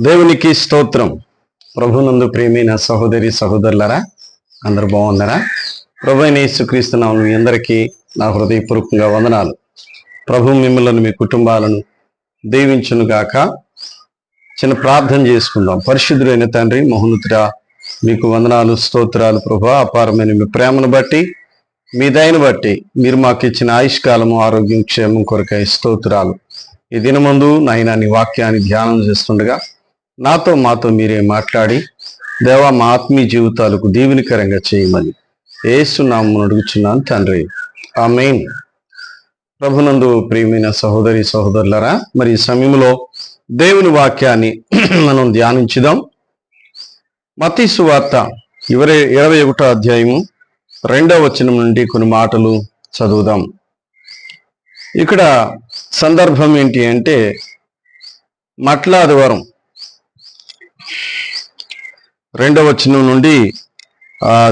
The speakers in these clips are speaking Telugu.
దేవునికి స్తోత్రం. ప్రభునందు ప్రేమైన సహోదరి సహోదరులరా అందరు బాగున్నారా? ప్రభు అయిన మీ అందరికీ నా హృదయపూర్వకంగా వందనాలు. ప్రభు మిమ్మల్ని మీ కుటుంబాలను దీవించునుగాక చిన్న ప్రార్థన చేసుకుందాం. పరిశుద్ధులైన తండ్రి మహోన్నతుడా మీకు వందనాలు స్తోత్రాలు ప్రభు అపారమైన మీ ప్రేమను బట్టి మీ దయను బట్టి మీరు మాకు ఇచ్చిన ఆయుష్కాలము ఆరోగ్యం క్షేమం కొరకై స్తోత్రాలు. ఈ దినమందు నాయన నీ వాక్యాన్ని ధ్యానం చేస్తుండగా నాతో మాతో మీరే మాట్లాడి దేవా మా ఆత్మీయ జీవితాలకు దీవెనికరంగా చేయమని ఏసునామను అడుగుచున్నాను తండ్రి. ఆ మెయిన్ ప్రభునందు ప్రియమైన సహోదరి సహోదరులరా మరి ఈ సమయంలో దేవుని వాక్యాన్ని మనం ధ్యానించుదాం. మతీసు వార్త ఇరవై ఇరవై ఒకటో అధ్యాయము రెండవ వచనం నుండి కొన్ని మాటలు చదువుదాం. ఇక్కడ సందర్భం ఏంటి అంటే మట్లాదివారం రెండవ వచనం నుండి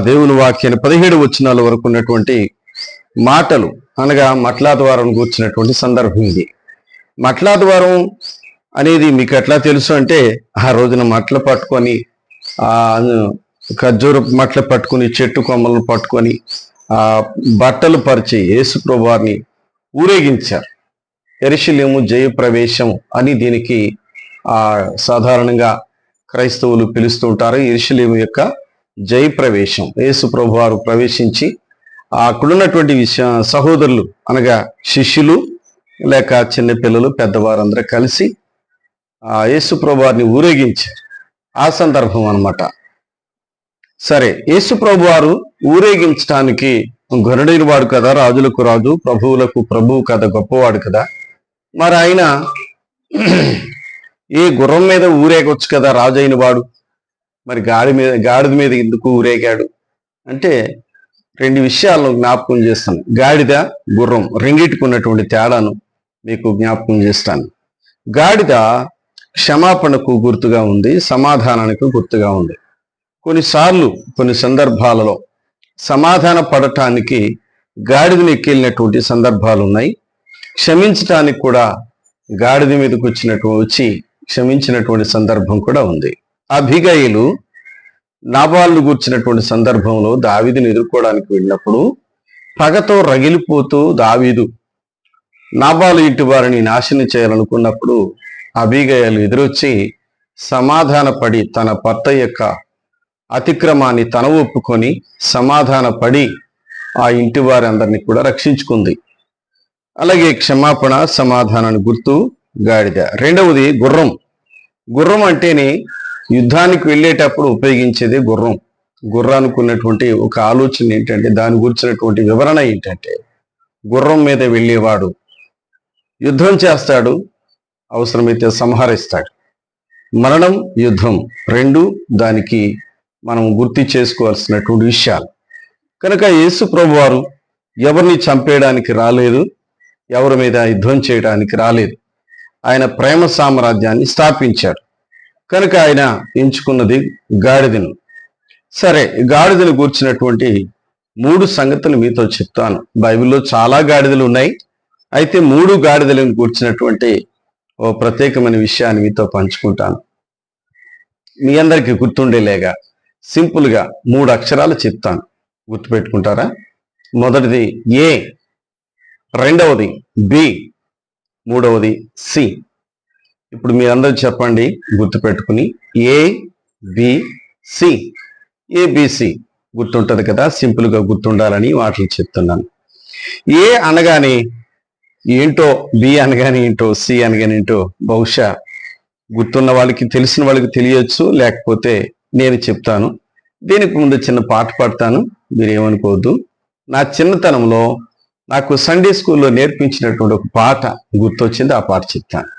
దేవుని వాక్యాన్ని పదిహేడు వచనాల వరకు ఉన్నటువంటి మాటలు అనగా మట్లాద్వారం కూర్చున్నటువంటి సందర్భం ఇది. మట్లాద్వారం అనేది మీకు ఎట్లా తెలుసు అంటే ఆ రోజున మట్ల పట్టుకొని ఆ ఖర్జూర మట్ల పట్టుకొని చెట్టు కొమ్మలను పట్టుకొని ఆ బట్టలు పరిచి యేసు ప్రభువారిని ఊరేగించారు. ఎరిశిలేము జయప్రవేశం అని దీనికి ఆ సాధారణంగా క్రైస్తవులు పిలుస్తుంటారు ఎరిశిలేము యొక్క జయప్రవేశం. యేసు ప్రభువారు ప్రవేశించి అక్కడున్నటువంటి విషయ సహోదరులు అనగా శిష్యులు లేక చిన్నపిల్లలు పెద్దవారందరూ కలిసి ఆ యేసు ప్రభువారిని ఊరేగించారు ఆ సందర్భం అనమాట సరే యేసు ప్రభువారు ఊరేగించడానికి గరుడైన వాడు కదా రాజులకు రాజు ప్రభువులకు ప్రభువు కదా గొప్పవాడు కదా. మరి ఆయన ఏ గుర్రం మీద ఊరేగొచ్చు కదా రాజు అయిన వాడు? మరి గాడి మీద గాడిద మీద ఎందుకు ఊరేగాడు? అంటే రెండు విషయాలను జ్ఞాపకం చేస్తాను. గాడిద గుర్రం రెండిటికి ఉన్నటువంటి తేడాను మీకు జ్ఞాపకం చేస్తాను. గాడిద క్షమాపణకు గుర్తుగా ఉంది సమాధానానికి గుర్తుగా ఉంది. కొన్నిసార్లు కొన్ని సందర్భాలలో సమాధాన పడటానికి గాడిదని ఎక్కెళ్ళినటువంటి సందర్భాలు ఉన్నాయి క్షమించటానికి కూడా గాడిద మీదకు వచ్చినట్టు వచ్చి క్షమించినటువంటి సందర్భం కూడా ఉంది. అభిగయులు నాబాళ్ళు కూర్చున్నటువంటి సందర్భంలో దావీదును ఎదుర్కోవడానికి వెళ్ళినప్పుడు పగతో రగిలిపోతూ దావీదు నాబాలు ఇంటి వారిని నాశనం చేయాలనుకున్నప్పుడు అభిగయాలు ఎదురొచ్చి సమాధానపడి తన భర్త యొక్క అతిక్రమాన్ని తన ఒప్పుకొని సమాధానపడి ఆ ఇంటి వారందరినీ కూడా రక్షించుకుంది. అలాగే క్షమాపణ సమాధానాన్ని గుర్తు గాడిద. రెండవది గుర్రం. గుర్రం అంటేనే యుద్ధానికి వెళ్ళేటప్పుడు ఉపయోగించేది గుర్రం. గుర్రానికి ఉన్నటువంటి ఒక ఆలోచన ఏంటంటే దాని గురించినటువంటి వివరణ ఏంటంటే గుర్రం మీద వెళ్ళేవాడు యుద్ధం చేస్తాడు అవసరమైతే సంహరిస్తాడు. మరణం యుద్ధం. రెండు దానికి మనం గుర్తు చేసుకోవాల్సినటువంటి విషయాలు. కనుక యేసు ప్రభు వారు ఎవరిని చంపేయడానికి రాలేదు ఎవరి మీద యుద్ధం చేయడానికి రాలేదు. ఆయన ప్రేమ సామ్రాజ్యాన్ని స్థాపించాడు కనుక ఆయన ఎంచుకున్నది గాడిదను. సరే గాడిదను కూర్చున్నటువంటి మూడు సంగతులు మీతో చెప్తాను. బైబిల్లో చాలా గాడిదలు ఉన్నాయి. అయితే మూడు గాడిదలను కూర్చున్నటువంటి ఓ ప్రత్యేకమైన విషయాన్ని మీతో పంచుకుంటాను. మీ అందరికీ గుర్తుండేలేగా సింపుల్గా మూడు అక్షరాలు చెప్తాను. గుర్తుపెట్టుకుంటారా? మొదటిది ఏ రెండవది బి మూడవది సి. ఇప్పుడు మీరందరూ చెప్పండి గుర్తుపెట్టుకుని. ఏబిసి ఏబిసి గుర్తుంటుంది కదా సింపుల్గా గుర్తుండాలని వాటిని చెప్తున్నాను. ఏ అనగానే ఏంటో బి అనగానే ఏంటో సి అనగానే ఏంటో బహుశా గుర్తున్న వాళ్ళకి తెలిసిన వాళ్ళకి తెలియచ్చు లేకపోతే నేను చెప్తాను. దీనికి ముందు చిన్న పాట పాడతాను మీరేమనుకోవద్దు నా చిన్నతనంలో నాకు సండే స్కూల్లో నేర్పించినటువంటి ఒక పాట గుర్తొచ్చింది ఆ పాట చెప్తాను.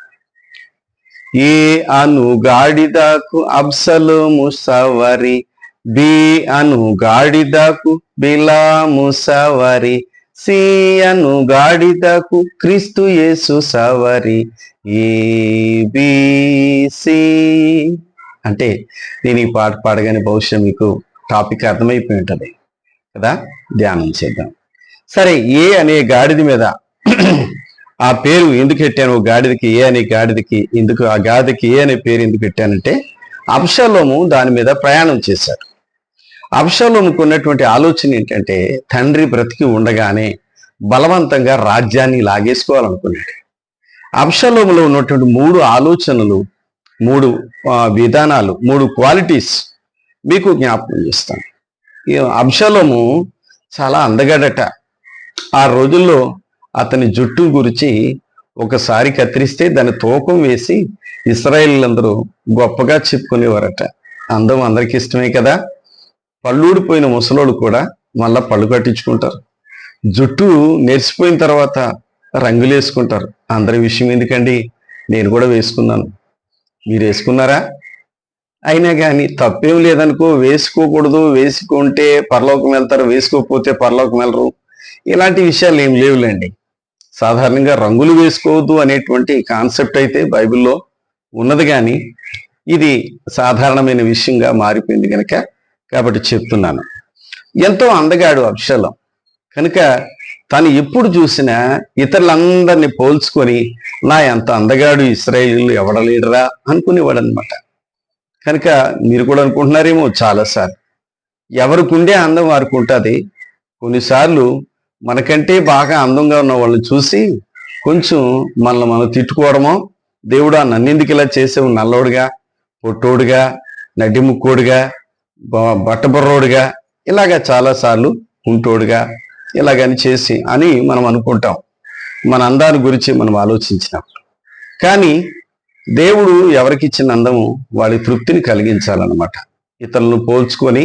ఏ అను గాడిదాకు అబ్సలోము సవరి బి అను గాడిదాకు బిలాము సవరి సి అను గాడిదకు క్రీస్తు యేసు సవరి ఏ సి. అంటే నేను ఈ పాట పాడగానే బహుశా మీకు టాపిక్ అర్థమైపోయి ఉంటుంది కదా? ధ్యానం చేద్దాం. సరే ఏ అనే గాడిద మీద ఆ పేరు ఎందుకు పెట్టాను? గాడిదకి ఏ అనే గాడిదకి ఎందుకు ఆ గాడిదకి ఏ అనే పేరు ఎందుకు పెట్టానంటే అబ్షలోము దాని మీద ప్రయాణం చేశాడు. అబ్షలోముకు ఉన్నటువంటి ఆలోచన ఏంటంటే తండ్రి బ్రతికి ఉండగానే బలవంతంగా రాజ్యాన్ని లాగేసుకోవాలనుకున్నాడు. అబ్షలోములో ఉన్నటువంటి మూడు ఆలోచనలు మూడు విధానాలు మూడు క్వాలిటీస్ మీకు జ్ఞాపకం చేస్తాను. అబ్షలోము చాలా అందగాడట. ఆ రోజుల్లో అతని జుట్టు గురించి ఒకసారి కత్తిరిస్తే దాని తూకం వేసి ఇస్రాయేలీలందరూ గొప్పగా చెప్పుకునేవారట. అందం అందరికి ఇష్టమే కదా? పళ్ళూడిపోయిన ముసలోళ్ళు కూడా మళ్ళా పళ్ళు కట్టించుకుంటారు. జుట్టు నెరిసిపోయిన తర్వాత రంగులు వేసుకుంటారు. అందరి విషయం ఎందుకండి? నేను కూడా వేసుకున్నాను. మీరు వేసుకున్నారా? అయినా కానీ తప్పేం లేదనుకో వేసుకోకూడదు వేసుకుంటే పరలోకం వెళ్తారు వేసుకోకపోతే పరలోకం వెళ్ళరు. ఇలాంటి విషయాలు ఏం లేవులేండి. సాధారణంగా రంగులు వేసుకోవద్దు అనేటువంటి కాన్సెప్ట్ అయితే బైబిల్లో ఉన్నది కానీ ఇది సాధారణమైన విషయంగా మారిపోయింది కనుక కాబట్టి చెప్తున్నాను. ఎంతో అందగాడు అబ్షలం. కనుక తను ఎప్పుడు చూసినా ఇతరులందరినీ పోల్చుకొని నా ఎంత అందగాడు ఇస్రాయిల్ ఎవడలేడరా అనుకునేవాడు అనమాట కనుక మీరు కూడా అనుకుంటున్నారేమో చాలాసార్లు. ఎవరికి ఉండే అందం వారికి ఉంటుంది. కొన్నిసార్లు మనకంటే బాగా అందంగా ఉన్న వాళ్ళని చూసి కొంచెం మనల్ని మనం తిట్టుకోవడమో దేవుడా నన్నెందుకు ఇలా చేసావు? నల్లోడుగా పొట్టోడుగా నడ్డిముక్కోడుగా బట్టబుర్రోడుగా ఇలాగా చాలాసార్లు ఉంటోడుగా ఇలాగని చేసి అని మనం అనుకుంటాం. మన అందాన్ని గురించి మనం ఆలోచించినప్పుడు కానీ దేవుడు ఎవరికి ఇచ్చిన అందము వాడి తృప్తిని కలిగించాలన్నమాట. ఇతరులను పోల్చుకొని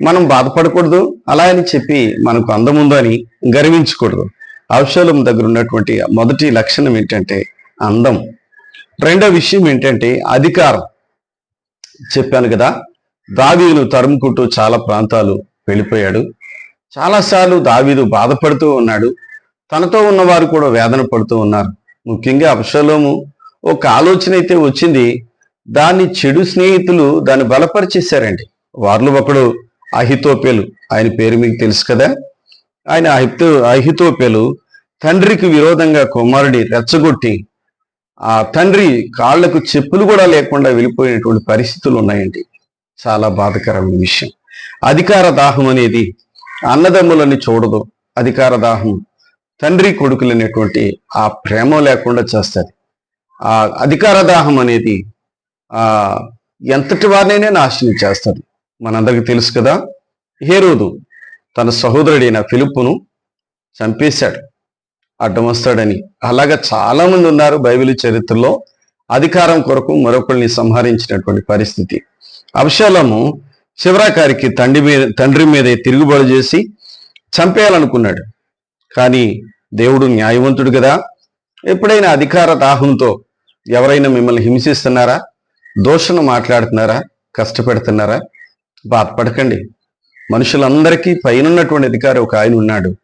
మనం బాధపడకూడదు. అలా అని చెప్పి మనకు అందం అని గర్వించకూడదు. అవశలం దగ్గర ఉన్నటువంటి మొదటి లక్షణం ఏంటంటే అందం. రెండో విషయం ఏంటంటే అధికారం. చెప్పాను కదా దావీను తరుముకుంటూ చాలా ప్రాంతాలు వెళ్ళిపోయాడు. చాలాసార్లు దావీదు బాధపడుతూ ఉన్నాడు. తనతో ఉన్నవారు కూడా వేదన పడుతూ ఉన్నారు. ముఖ్యంగా అప్షలోము ఒక ఆలోచన అయితే వచ్చింది దాన్ని చెడు స్నేహితులు దాన్ని బలపరిచేశారండి. వారిలో ఒకడు అహితోపేలు. ఆయన పేరు మీకు తెలుసు కదా? ఆయన అహితో అహితోపేలు తండ్రికి విరోధంగా కుమారుడి రెచ్చగొట్టి ఆ తండ్రి కాళ్ళకు చెప్పులు కూడా లేకుండా వెళ్ళిపోయినటువంటి పరిస్థితులు ఉన్నాయండి. చాలా బాధకరమైన విషయం. అధికార దాహం అనేది అన్నదమ్ములని చూడదు. అధికార దాహం తండ్రి కొడుకులు అనేటువంటి ఆ ప్రేమ లేకుండా చేస్తుంది. ఆ అధికార దాహం అనేది ఆ ఎంతటి వారినైనా నాశనం చేస్తుంది. మనందరికీ తెలుసు కదా హేరోదు తన సహోదరుడైన ఫిలిప్పును చంపేశాడు అడ్డం వస్తాడని అలాగా చాలామంది ఉన్నారు బైబిల్ చరిత్రలో అధికారం కొరకు మరొకరిని సంహరించినటువంటి పరిస్థితి. అబ్షాలము శివరాకారికి తండ్రి మీద తండ్రి మీద తిరుగుబాటు చేసి చంపేయాలనుకున్నాడు. కానీ దేవుడు న్యాయవంతుడు కదా. ఎప్పుడైనా అధికార దాహంతో ఎవరైనా మిమ్మల్ని హింసిస్తున్నారా? దోషణ మాట్లాడుతున్నారా? కష్టపెడుతున్నారా? బాధపడకండి. మనుషులందరికీ పైనున్నటువంటి అధికారి ఒక ఆయన ఉన్నాడు.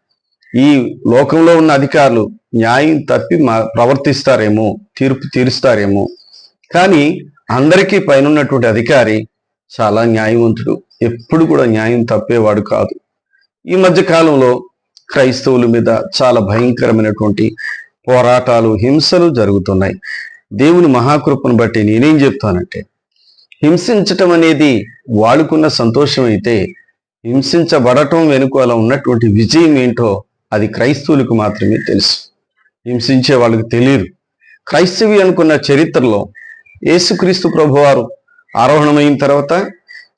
ఈ లోకంలో ఉన్న అధికారులు న్యాయం తప్పి మా ప్రవర్తిస్తారేమో తీర్పు తీరుస్తారేమో. కానీ అందరికీ పైనున్నటువంటి అధికారి చాలా న్యాయవంతుడు. ఎప్పుడు కూడా న్యాయం తప్పేవాడు కాదు. ఈ మధ్య కాలంలో క్రైస్తవుల మీద చాలా భయంకరమైనటువంటి పోరాటాలు హింసలు జరుగుతున్నాయి. దేవుని మహాకృపను బట్టి నేనేం చెప్తానంటే హింసించటం అనేది వాడుకున్న సంతోషం అయితే హింసించబడటం వెనుకాల ఉన్నటువంటి విజయం ఏంటో అది క్రైస్తవులకు మాత్రమే తెలుసు. హింసించే వాళ్ళకి తెలియదు. క్రైస్తవి అనుకున్న చరిత్రలో యేసుక్రీస్తు ప్రభువారు ఆరోహణమైన తర్వాత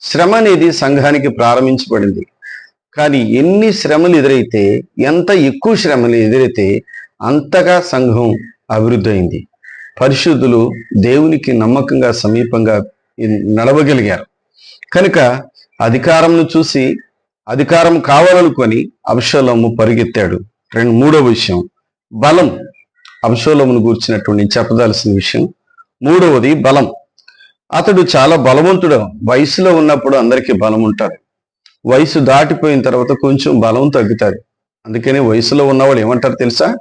శ్రమ అనేది సంఘానికి ప్రారంభించబడింది. కానీ ఎన్ని శ్రమలు ఎదురైతే ఎంత ఎక్కువ శ్రమలు ఎదురైతే అంతగా సంఘం అభివృద్ధి అయింది. పరిశుద్ధులు దేవునికి నమ్మకంగా సమీపంగా నడవగలిగారు. కనుక అధికారంను చూసి అధికారం కావాలనుకొని అభిషోలము పరిగెత్తాడు. రెండు మూడో విషయం బలం. అభిషోలమును గూర్చినటువంటి చెప్పదలసిన విషయం. మూడవది బలం. అతడు చాలా బలవంతుడు. వయసులో ఉన్నప్పుడు అందరికీ బలం ఉంటాడు. వయసు దాటిపోయిన తర్వాత కొంచెం బలం తగ్గుతారు అందుకని వయసులో ఉన్నవాడు ఏమంటారు తెలుసా?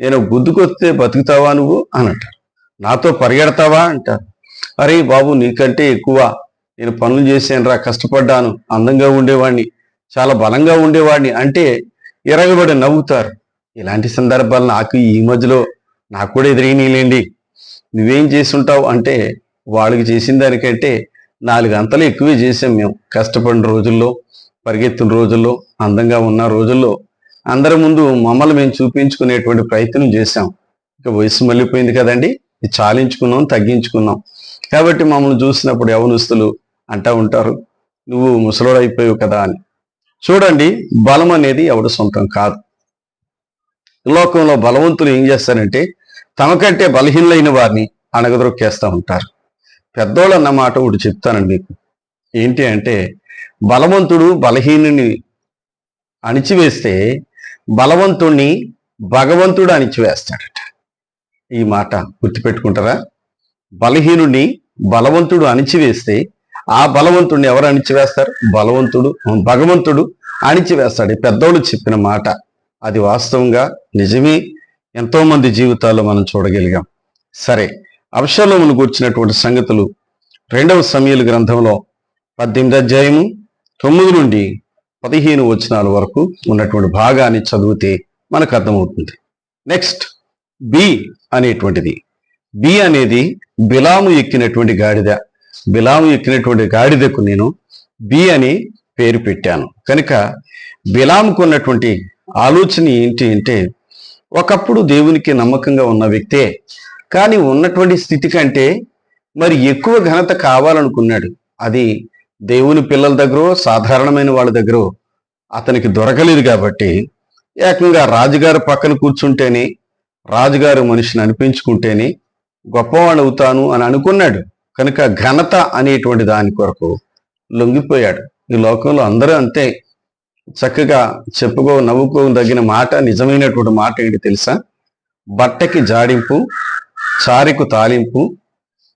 నేను గుద్దుకొస్తే బతుకుతావా నువ్వు? అని అంటారు. నాతో పరిగెడతావా? అంటారు. అరే బాబు నీకంటే ఎక్కువ నేను పనులు చేశానురా కష్టపడ్డాను అందంగా ఉండేవాడిని చాలా బలంగా ఉండేవాడిని అంటే ఎరగబడి నవ్వుతారు. ఇలాంటి సందర్భాలు నాకు ఈ మధ్యలో నాకు కూడా ఎదురైనలేండి. నువ్వేం చేస్తుంటావు అంటే వాళ్ళకి చేసిన దానికంటే నాలుగు అంతలు ఎక్కువే చేసాం మేము. కష్టపడిన రోజుల్లో పరిగెత్తిన రోజుల్లో అందంగా ఉన్న రోజుల్లో అందరి ముందు మమ్మల్ని మేము చూపించుకునేటువంటి ప్రయత్నం చేశాం. ఇక వయసు మళ్ళీపోయింది కదండి చాలించుకున్నాం తగ్గించుకున్నాం. కాబట్టి మమ్మల్ని చూసినప్పుడు యవనస్తులు అంటూ ఉంటారు నువ్వు ముసలోడు అయిపోయావు కదా అని. చూడండి బలం అనేది ఎవడు సొంతం కాదు. లోకంలో బలవంతులు ఏం చేస్తారంటే తమకంటే బలహీనులైన వారిని అణగద్రొక్కేస్తూ ఉంటారు. పెద్దోళ్ళు అన్న మాట ఒకటి చెప్తానండి మీకు. ఏంటి అంటే బలవంతుడు బలహీనుని అణిచివేస్తే బలవంతుణ్ణి భగవంతుడు అణిచివేస్తాడట. ఈ మాట గుర్తుపెట్టుకుంటారా? బలహీనుడిని బలవంతుడు అణిచివేస్తే ఆ బలవంతుడిని ఎవరు అణిచివేస్తారు? బలవంతుడు భగవంతుడు అణిచివేస్తాడు. ఈ పెద్దోళ్ళు చెప్పిన మాట అది వాస్తవంగా నిజమే. ఎంతోమంది జీవితాల్లో మనం చూడగలిగాం. సరే అవసరమును కూర్చున్నటువంటి సంగతులు రెండవ సమయలు గ్రంథంలో పద్దెనిమిది అధ్యాయము తొమ్మిది నుండి పదిహేను వచనాల వరకు ఉన్నటువంటి భాగాన్ని చదివితే మనకు అర్థమవుతుంది. నెక్స్ట్ బి అనేటువంటిది. బి అనేది బిలాము ఎక్కినటువంటి గాడిద బిలాము ఎక్కినటువంటి గాడిదకు నేను బి అని పేరు పెట్టాను. కనుక బిలాముకు ఉన్నటువంటి ఆలోచన ఏంటి అంటే ఒకప్పుడు దేవునికి నమ్మకంగా ఉన్న వ్యక్తే కానీ ఉన్నటువంటి స్థితి కంటే మరి ఎక్కువ ఘనత కావాలనుకున్నాడు. అది దేవుని పిల్లల దగ్గర సాధారణమైన వాళ్ళ దగ్గర అతనికి దొరకలేదు కాబట్టి ఏకంగా రాజుగారు పక్కన కూర్చుంటేనే రాజుగారు మనిషిని అనిపించుకుంటేనే గొప్పవాడు అవుతాను అని అనుకున్నాడు. కనుక ఘనత అనేటువంటి దాని కొరకు లొంగిపోయాడు. ఈ లోకంలో అందరూ అంతే. చక్కగా చెప్పుకో నవ్వుకోదగిన మాట నిజమైనటువంటి మాట ఏంటి తెలుసా? బట్టకి జాడింపు చారికు తాలింపు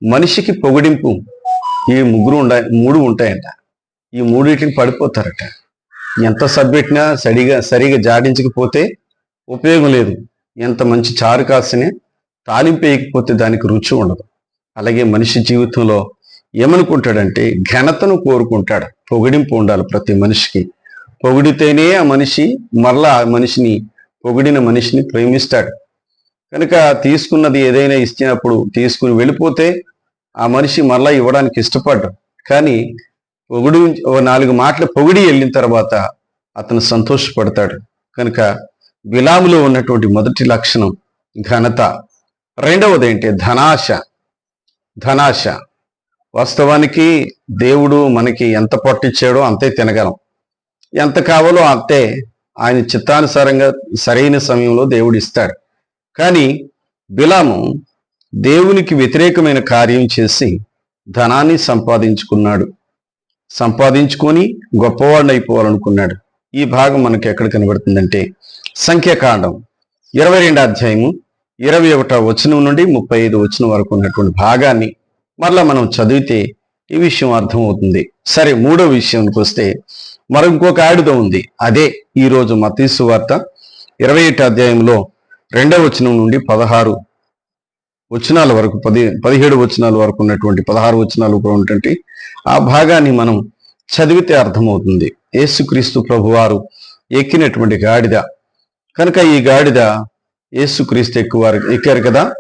మనిషికి పొగిడింపు ఈ ముగ్గురు ఉండ మూడు ఉంటాయంట. ఈ మూడింటిని పడిపోతారట. ఎంత సబ్బెట్టినా సరిగా సరిగా జాడించకపోతే ఉపయోగం లేదు. ఎంత మంచి చారు కాసినా తాలింపు వేయకపోతే దానికి రుచి ఉండదు. అలాగే మనిషి జీవితంలో ఏమనుకుంటాడంటే ఘనతను కోరుకుంటాడు. పొగిడింపు ఉండాలి ప్రతి మనిషికి. పొగిడితేనే ఆ మనిషి మరలా ఆ మనిషిని పొగిడిన మనిషిని ప్రేమిస్తాడు. కనుక తీసుకున్నది ఏదైనా ఇచ్చినప్పుడు తీసుకుని వెళ్ళిపోతే ఆ మనిషి మరలా ఇవ్వడానికి ఇష్టపడ్డాడు కానీ పొగుడు ఓ నాలుగు మాటలు పొగిడి వెళ్ళిన తర్వాత అతను సంతోషపడతాడు. కనుక విలాములో ఉన్నటువంటి మొదటి లక్షణం ఘనత. రెండవది ఏంటి ధనాశ. ధనాశ. వాస్తవానికి దేవుడు మనకి ఎంత పట్టించాడో అంతే తినగలం. ఎంత కావాలో అంతే ఆయన చిత్తానుసారంగా సరైన సమయంలో దేవుడు ఇస్తాడు కానీ బిలాము దేవునికి వ్యతిరేకమైన కార్యం చేసి ధనాన్ని సంపాదించుకున్నాడు. సంపాదించుకొని గొప్పవాడిని అయిపోవాలనుకున్నాడు ఈ భాగం మనకి ఎక్కడ కనబడుతుందంటే సంఖ్యాకాండం ఇరవై రెండు అధ్యాయము ఇరవై ఒకటో వచనం నుండి ముప్పై ఐదు వచనం వరకు ఉన్నటువంటి భాగాన్ని మరలా మనం చదివితే ఈ విషయం అర్థమవుతుంది. సరే మూడో విషయానికి వస్తే మరి ఇంకొక ఆయుధం ఉంది. అదే ఈరోజు మతీసు వార్త ఇరవై ఒకటి అధ్యాయంలో రెండవ వచనం నుండి పదహారు వచనాల వరకు పది పదిహేడు వచనాల వరకు ఉన్నటువంటి పదహారు వచనాలు కూడా ఉన్నటువంటి ఆ భాగాన్ని మనం చదివితే అర్థమవుతుంది. యేసుక్రీస్తు ప్రభువారు ఎక్కినటువంటి గాడిద. కనుక ఈ గాడిద యేసుక్రీస్తు ఎక్కువ ఎక్కారు కదా?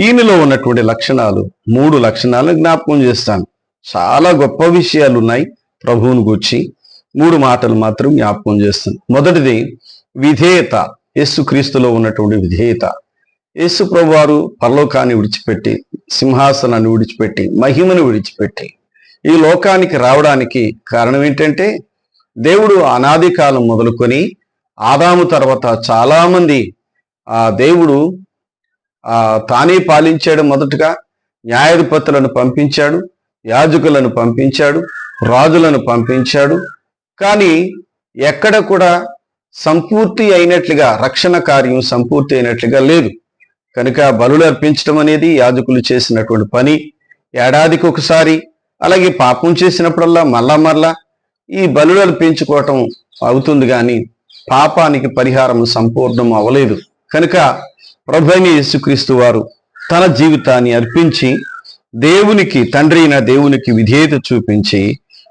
ఈయనలో ఉన్నటువంటి లక్షణాలు మూడు లక్షణాలను జ్ఞాపకం చేస్తాను. చాలా గొప్ప విషయాలు ఉన్నాయి ప్రభువుని గూర్చి. మూడు మాటలు మాత్రం జ్ఞాపకం చేస్తాను. మొదటిది విధేయత. యేసుక్రీస్తులో ఉన్నటువంటి విధేయత. యేసు ప్రభువారు పరలోకాన్ని విడిచిపెట్టి సింహాసనాన్ని విడిచిపెట్టి మహిమను విడిచిపెట్టి ఈ లోకానికి రావడానికి కారణం ఏంటంటే దేవుడు అనాది కాలం మొదలుకొని ఆదాము తర్వాత చాలామంది ఆ దేవుడు ఆ తానే పాలించాడు మొదటగా న్యాయాధిపతులను పంపించాడు యాజకులను పంపించాడు రాజులను పంపించాడు. కానీ ఎక్కడ కూడా సంపూర్తి అయినట్లుగా రక్షణ కార్యం సంపూర్తి అయినట్లుగా లేదు. కనుక బలులు అర్పించడం అనేది యాజకులు చేసినటువంటి పని. ఏడాదికి ఒకసారి అలాగే పాపం చేసినప్పుడల్లా మళ్ళా మళ్ళా ఈ బలులు అర్పించుకోవటం అవుతుంది కానీ పాపానికి పరిహారం సంపూర్ణం అవ్వలేదు. కనుక ప్రభైన యేసుక్రీస్తు వారు తన జీవితాన్ని అర్పించి దేవునికి తండ్రి అయిన దేవునికి విధేయత చూపించి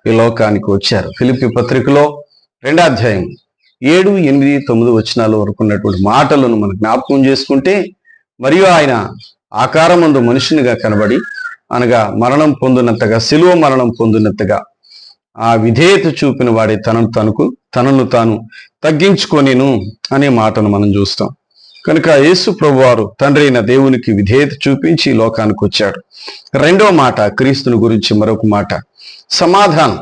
ఈ లోకానికి వచ్చారు. ఫిలిపి పత్రికలో రెండో అధ్యాయం ఏడు ఎనిమిది తొమ్మిది వచనాల వరకు ఉన్నటువంటి మాటలను మనం జ్ఞాపకం చేసుకుంటే మరియు ఆయన ఆకారమందు మనుషునిగా కనబడి అనగా మరణం పొందినంతగా శిలువ మరణం పొందినంతగా ఆ విధేయత చూపిన వాడే తనను తనకు తనను తాను తగ్గించుకొనిను అనే మాటను మనం చూస్తాం. కనుక యేసు ప్రభువారు తండ్రి అయిన దేవునికి విధేయత చూపించి లోకానికి వచ్చాడు. రెండో మాట క్రీస్తుని గురించి మరొక మాట. సమాధానం.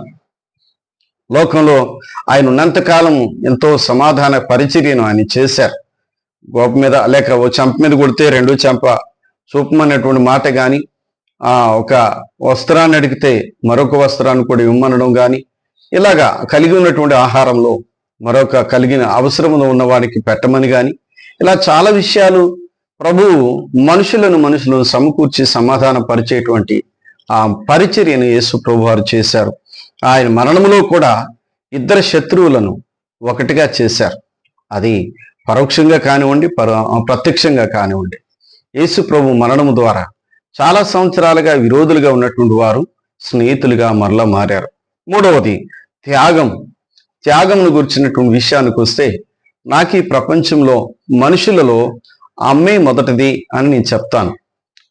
లోకంలో ఆయన ఉన్నంతకాలం ఎంతో సమాధాన పరిచర్యను ఆయన చేశారు. గోప మీద లేక ఓ చెంప మీద కొడితే రెండో చెంప చూపమనేటువంటి మాట కానీ ఆ ఒక వస్త్రాన్ని అడిగితే మరొక వస్త్రాన్ని కూడా ఇమ్మనడం కానీ ఇలాగా కలిగి ఉన్నటువంటి ఆహారంలో మరొక కలిగిన అవసరం ఉన్నవాడికి పెట్టమని కానీ ఇలా చాలా విషయాలు ప్రభువు మనుషులను మనుషులను సమకూర్చి సమాధాన పరిచేటువంటి ఆ పరిచర్యను యేసు ప్రభు వారు చేశారు. ఆయన మరణంలో కూడా ఇద్దరు శత్రువులను ఒకటిగా చేశారు. అది పరోక్షంగా కానివ్వండి పర ప్రత్యక్షంగా కానివ్వండి. యేసు ప్రభు మరణము ద్వారా చాలా సంవత్సరాలుగా విరోధులుగా ఉన్నటువంటి వారు స్నేహితులుగా మరలా మారారు. మూడవది త్యాగం. త్యాగంను గురించినటువంటి విషయానికి వస్తే నాకు ఈ ప్రపంచంలో మనుషులలో అమ్మే మొదటిది అని నేను చెప్తాను.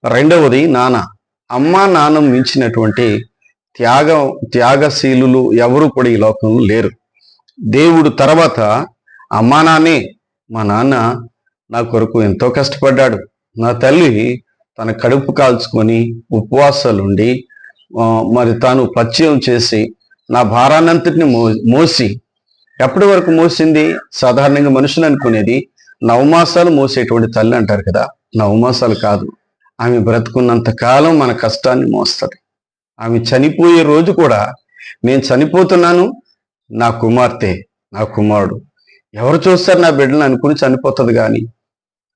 రెండవది నాన్న అమ్మ నాన్న మించినటువంటి త్యాగ త్యాగశీలులు ఎవరు కూడా ఈ లోకంలో లేరు. దేవుడు తర్వాత అమ్మా నాన్నే మా నాన్న నా కొరకు ఎంతో కష్టపడ్డాడు. నా తల్లి తన కడుపు కాల్చుకొని ఉపవాసాలుండి మరి తాను పరిచయం చేసి నా భారాన్నంతటిని మో మోసి ఎప్పటి వరకు మోసింది? సాధారణంగా మనుషులు అనుకునేది నవమాసాలు మోసేటువంటి తల్లి అంటారు కదా నవమాసాలు కాదు. ఆమె బ్రతుకున్నంత కాలం మన కష్టాన్ని మోస్తుంది. ఆమె చనిపోయే రోజు కూడా నేను చనిపోతున్నాను నా కుమార్తె నా కుమారుడు. ఎవరు చూస్తారు నా బిడ్డను అనుకుని చనిపోతుంది కానీ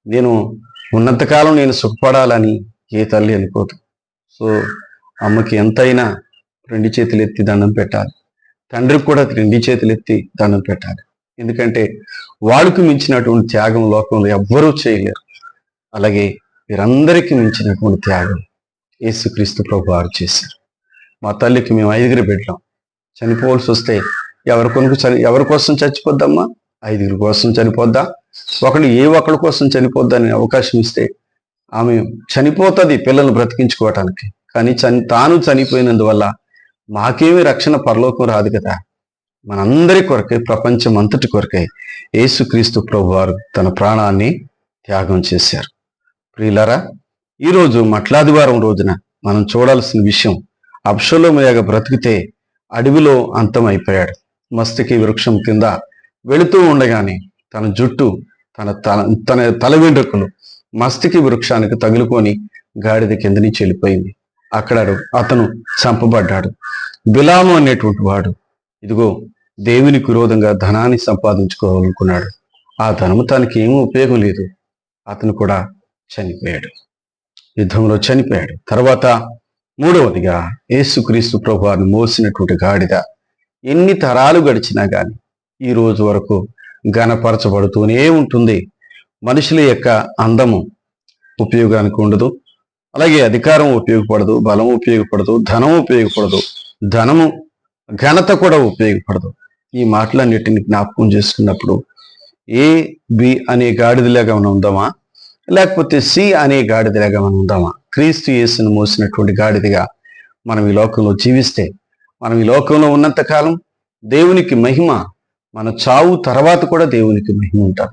నేను ఉన్నంతకాలం నేను సుఖపడాలని ఏ తల్లి అనుకోదు. సో అమ్మకి ఎంతైనా రెండు చేతులు ఎత్తి దండం పెట్టాలి. తండ్రికి కూడా రెండు చేతులు ఎత్తి దండం పెట్టాలి. ఎందుకంటే వాళ్ళకు మించినటువంటి త్యాగం లోకంలో ఎవ్వరూ చేయలేరు. అలాగే వీరందరికీ మించినటువంటి త్యాగం యేసుక్రీస్తు ప్రభు వారు చేశారు. మా తల్లికి మేము ఐదుగురు బిడ్డలం. చనిపోవాల్సి వస్తే ఎవరి కొనుకు చని ఎవరి కోసం చచ్చిపోద్దమ్మా? ఐదుగురి కోసం చనిపోద్దా? ఒకళ్ళు ఏ ఒక్కడి కోసం చనిపోద్దని అవకాశం ఇస్తే ఆమె చనిపోతుంది పిల్లల్ని బ్రతికించుకోవటానికి. కానీ చని తాను చనిపోయినందువల్ల మాకేమీ రక్షణ పరలోకం రాదు కదా. మనందరి కొరకై ప్రపంచం అంతటి కొరకై యేసుక్రీస్తు ప్రభు వారు తన ప్రాణాన్ని త్యాగం చేశారు. ప్రియులరా ఈరోజు మట్లాదివారం రోజున మనం చూడాల్సిన విషయం అప్షలోమయగా బ్రతికితే అడవిలో అంతమైపోయాడు. మస్తికి వృక్షం కింద వెళుతూ ఉండగానే తన జుట్టు తన తన తన తల వెంట్రుకలు మస్తికి వృక్షానికి తగులుకొని గాడిద కింద నుంచి వెళ్ళిపోయింది. అక్కడ అతను చంపబడ్డాడు. బిలాము అనేటువంటి వాడు ఇదిగో దేవునికి విరోధంగా ధనాన్ని సంపాదించుకోవాలనుకున్నాడు. ఆ ధనము తనకి ఏమీ ఉపయోగం లేదు. అతను కూడా చనిపోయాడు. యుద్ధంలో చనిపోయాడు. తర్వాత మూడవదిగా యేసుక్రీస్తు ప్రభువారిని మోసినటువంటి గాడిద ఎన్ని తరాలు గడిచినా కానీ ఈ రోజు వరకు ఘనపరచబడుతూనే ఉంటుంది. మనుషుల యొక్క అందము ఉపయోగానికి ఉండదు. అలాగే అధికారం ఉపయోగపడదు బలం ఉపయోగపడదు ధనం ఉపయోగపడదు ధనము ఘనత కూడా ఉపయోగపడదు. ఈ మాటలన్నిటిని జ్ఞాపకం చేసుకున్నప్పుడు ఏ బి అనే గాడిదలాగా మనం ఉందామా? లేకపోతే సి అనే గాడిదలాగా మనం ఉందామా? క్రీస్తు యేసును మోసినటువంటి గాడిదగా మనం ఈ లోకంలో జీవిస్తే మనం ఈ లోకంలో ఉన్నంత కాలం దేవునికి మహిమ మన చావు తర్వాత కూడా దేవునికి మహిమ ఉంటాం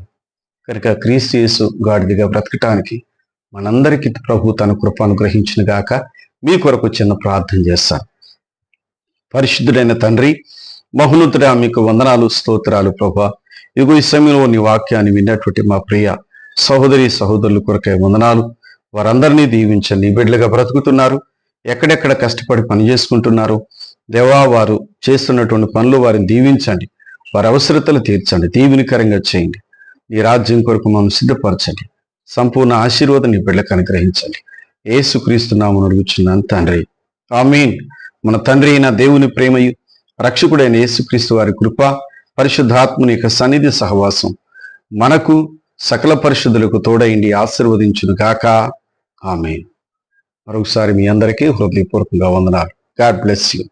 కనుక క్రీస్తు యేసు గాడిదిగా బ్రతకటానికి మనందరికీ ప్రభు తన కృప అనుగ్రహించిన గాక మీ కొరకు చిన్న ప్రార్థన చేస్తాను. పరిశుద్ధుడైన తండ్రి మహునుతుడా మీకు వందనాలు స్తోత్రాలు ప్రభా. ఇగో ఈ సమయంలో నీ వాక్యాన్ని విన్నటువంటి మా ప్రియ సహోదరి సహోదరుల కొరకై వందనాలు. వారందరినీ దీవించండి నీ బిడ్డలుగా బ్రతుకుతున్నారు. ఎక్కడెక్కడ కష్టపడి పని చేసుకుంటున్నారు దేవా వారు చేస్తున్నటువంటి పనులు వారిని దీవించండి. వారి అవసరతలు తీర్చండి. దీవెనికరంగా చేయండి. నీ రాజ్యం కొరకు మమ్మల్ని సిద్ధపరచండి. సంపూర్ణ ఆశీర్వాదం నీ బిడ్డలకు అనుగ్రహించండి. ఏసుక్రీస్తు నామను అడుగుచున్నాను తండ్రి. ఆమీన్. మన తండ్రి అయిన దేవుని ప్రేమయు రక్షకుడైన యేసుక్రీస్తు వారి కృప పరిశుద్ధాత్ముని యొక్క సన్నిధి సహవాసం మనకు సకల పరిశుద్ధులకు తోడైండి ఆశీర్వదించును గాక. ఆమె మరొకసారి మీ అందరికీ హృదయపూర్వకంగా వందనాలు. God bless you.